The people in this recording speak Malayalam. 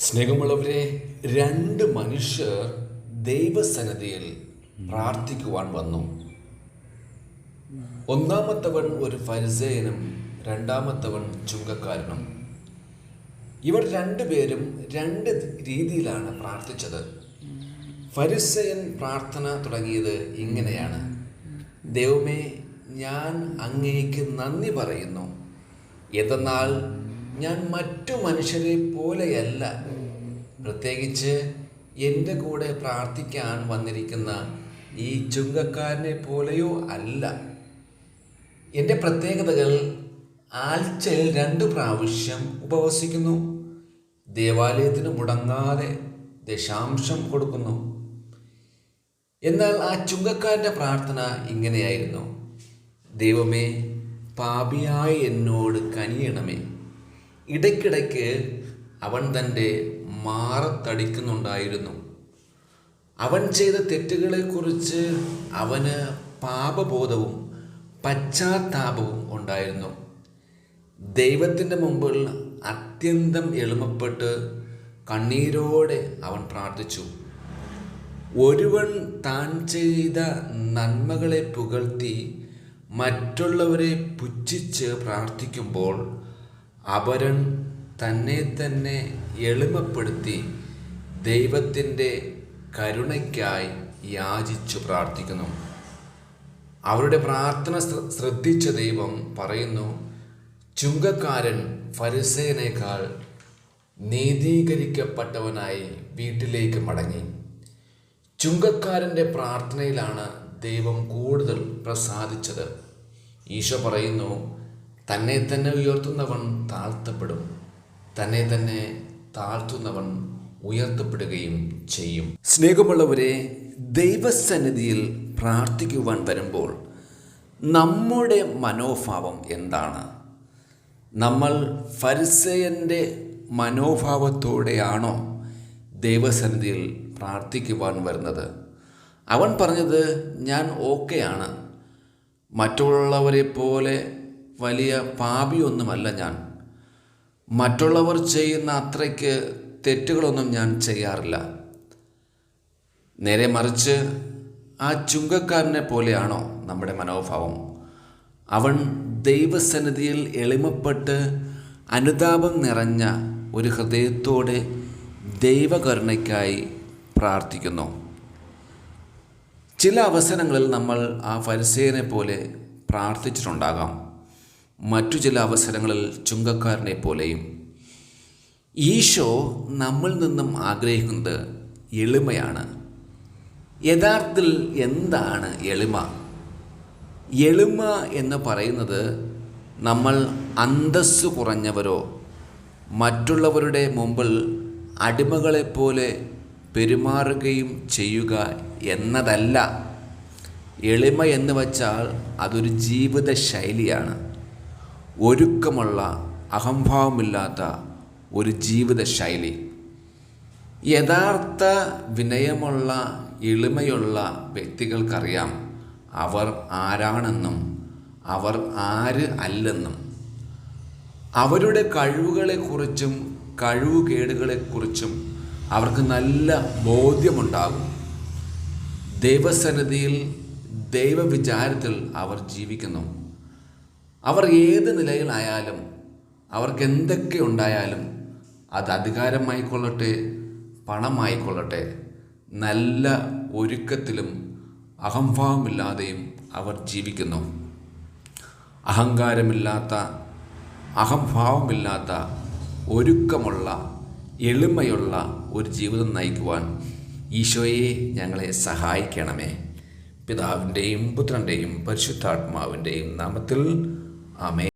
സ്നേഹമുള്ളവരെ രണ്ട് മനുഷ്യർ ദൈവസന്നിധിയിൽ പ്രാർത്ഥിക്കുവാൻ വന്നു. ഒന്നാമത്തവൻ ഒരു ഫരിസേയനും രണ്ടാമത്തവൻ ചുങ്കക്കാരനും. ഇവർ രണ്ടുപേരും രണ്ട് രീതിയിലാണ് പ്രാർത്ഥിച്ചത്. ഫരിസയൻ പ്രാർത്ഥന തുടങ്ങിയത് ഇങ്ങനെയാണ്. ദൈവമേ ഞാൻ അങ്ങേക്ക് നന്ദി പറയുന്നു. എന്തെന്നാൽ ഞാൻ മറ്റു മനുഷ്യരെ പോലെയല്ല. പ്രത്യേകിച്ച് എന്റെ കൂടെ പ്രാർത്ഥിക്കാൻ വന്നിരിക്കുന്ന ഈ ചുങ്കക്കാരനെ പോലെയോ അല്ല. എന്റെ പ്രത്യേകതകൾ ആഴ്ചയിൽ രണ്ട് പ്രാവശ്യം ഉപവസിക്കുന്നു. ദേവാലയത്തിന് മുടങ്ങാതെ ദശാംശം കൊടുക്കുന്നു. എന്നാൽ ആ ചുങ്കക്കാരന്റെ പ്രാർത്ഥന ഇങ്ങനെയായിരുന്നു. ദൈവമേ പാപിയായ എന്നോട് കനിയണമേ. ഇടയ്ക്കിടയ്ക്ക് അവൻ തന്റെ മാറത്തടിക്കുന്നുണ്ടായിരുന്നു അവൻ ചെയ്ത തെറ്റുകളെക്കുറിച്ച് അവന് പാപബോധവും പശ്ചാത്താപവും ഉണ്ടായിരുന്നു. ദൈവത്തിന്റെ മുമ്പിൽ അത്യന്തം എളിമപ്പെട്ട് കണ്ണീരോടെ അവൻ പ്രാർത്ഥിച്ചു. ഒരുവൻ താൻ ചെയ്ത നന്മകളെ പുകഴ്ത്തി മറ്റുള്ളവരെ പുച്ഛിച്ച് പ്രാർത്ഥിക്കുമ്പോൾ അപരൻ തന്നെ തന്നെ എളിമപ്പെടുത്തി ദൈവത്തിന്റെ കരുണയ്ക്കായി യാചിച്ചു പ്രാർത്ഥിക്കുന്നു. അവരുടെ പ്രാർത്ഥന ശ്രദ്ധിച്ച ദൈവം പറയുന്നു ചുങ്കക്കാരൻ ഫരിസേനേക്കാൾ നീതീകരിക്കപ്പെട്ടവനായി വീട്ടിലേക്ക് മടങ്ങി. ചുങ്കക്കാരന്റെ പ്രാർത്ഥനയിലാണ് ദൈവം കൂടുതൽ പ്രസാദിച്ചത്. ഈശോ പറയുന്നു തന്നെ തന്നെ ഉയർത്തുന്നവൻ താഴ്ത്തപ്പെടും. തന്നെ തന്നെ താഴ്ത്തുന്നവൻ ഉയർത്തപ്പെടുകയും ചെയ്യും. സ്നേഹമുള്ളവരെ ദൈവസന്നിധിയിൽ പ്രാർത്ഥിക്കുവാൻ വരുമ്പോൾ നമ്മുടെ മനോഭാവം എന്താണ്? നമ്മൾ ഫരിസയന്റെ മനോഭാവത്തോടെയാണോ ദൈവസന്നിധിയിൽ പ്രാർത്ഥിക്കുവാൻ വരുന്നത്? അവൻ പറഞ്ഞത് ഞാൻ ഓക്കെയാണ്. മറ്റുള്ളവരെ പോലെ വലിയ പാപിയൊന്നുമല്ല ഞാൻ. മറ്റുള്ളവർ ചെയ്യുന്ന അത്രയ്ക്ക് തെറ്റുകളൊന്നും ഞാൻ ചെയ്യാറില്ല. നേരെ മറിച്ച് ആ ചുങ്കക്കാരനെ പോലെയാണോ നമ്മുടെ മനോഭാവം. അവൻ ദൈവസന്നിധിയിൽ എളിമപ്പെട്ട് അനുതാപം നിറഞ്ഞ ഒരു ഹൃദയത്തോടെ ദൈവകരുണയ്ക്കായി പ്രാർത്ഥിക്കുന്നു. ചില അവസരങ്ങളിൽ നമ്മൾ ആ ഫരിസേനെ പോലെ പ്രാർത്ഥിച്ചിട്ടുണ്ടാകാം. മറ്റു ചില അവസരങ്ങളിൽ ചുങ്കക്കാരനെ പോലെയും. ഈശോ നമ്മിൽ നിന്നും ആഗ്രഹിക്കുന്നത് എളിമയാണ്. യഥാർത്ഥത്തിൽ എന്താണ് എളിമ? എളിമ എന്ന് പറയുന്നത് നമ്മൾ അന്തസ് കുറഞ്ഞവരോ മറ്റുള്ളവരുടെ മുമ്പിൽ അടിമകളെപ്പോലെ പെരുമാറുകയും ചെയ്യുക എന്നതല്ല. എളിമ എന്ന് വച്ചാൽ അതൊരു ജീവിത ശൈലിയാണ് ഒരുക്കമുള്ള അഹംഭാവമില്ലാത്ത ഒരു ജീവിത ശൈലി യഥാർത്ഥ വിനയമുള്ള എളിമയുള്ള വ്യക്തികൾക്കറിയാം അവർ ആരാണെന്നും അവർ ആര് അല്ലെന്നും. അവരുടെ കഴിവുകളെക്കുറിച്ചും കഴിവുകേടുകളെക്കുറിച്ചും അവർക്ക് നല്ല ബോധ്യമുണ്ടാകും. ദൈവസന്നിധിയിൽ ദൈവവിചാരത്തിൽ അവർ ജീവിക്കുന്നു. അവർ ഏത് നിലയിലായാലും അവർക്ക് എന്തൊക്കെ ഉണ്ടായാലും അത് അധികാരമായിക്കൊള്ളട്ടെ പണമായിക്കൊള്ളട്ടെ നല്ല ഒരുക്കത്തിലും അഹംഭാവമില്ലാതെയും അവർ ജീവിക്കുന്നു. അഹങ്കാരമില്ലാത്ത അഹംഭാവമില്ലാത്ത ഒരുക്കമുള്ള എളിമയുള്ള ഒരു ജീവിതം നയിക്കുവാൻ ഈശോയെ ഞങ്ങളെ സഹായിക്കണമേ. പിതാവിന്റെയും പുത്രന്റെയും പരിശുദ്ധാത്മാവിന്റെയും നാമത്തിൽ Amém.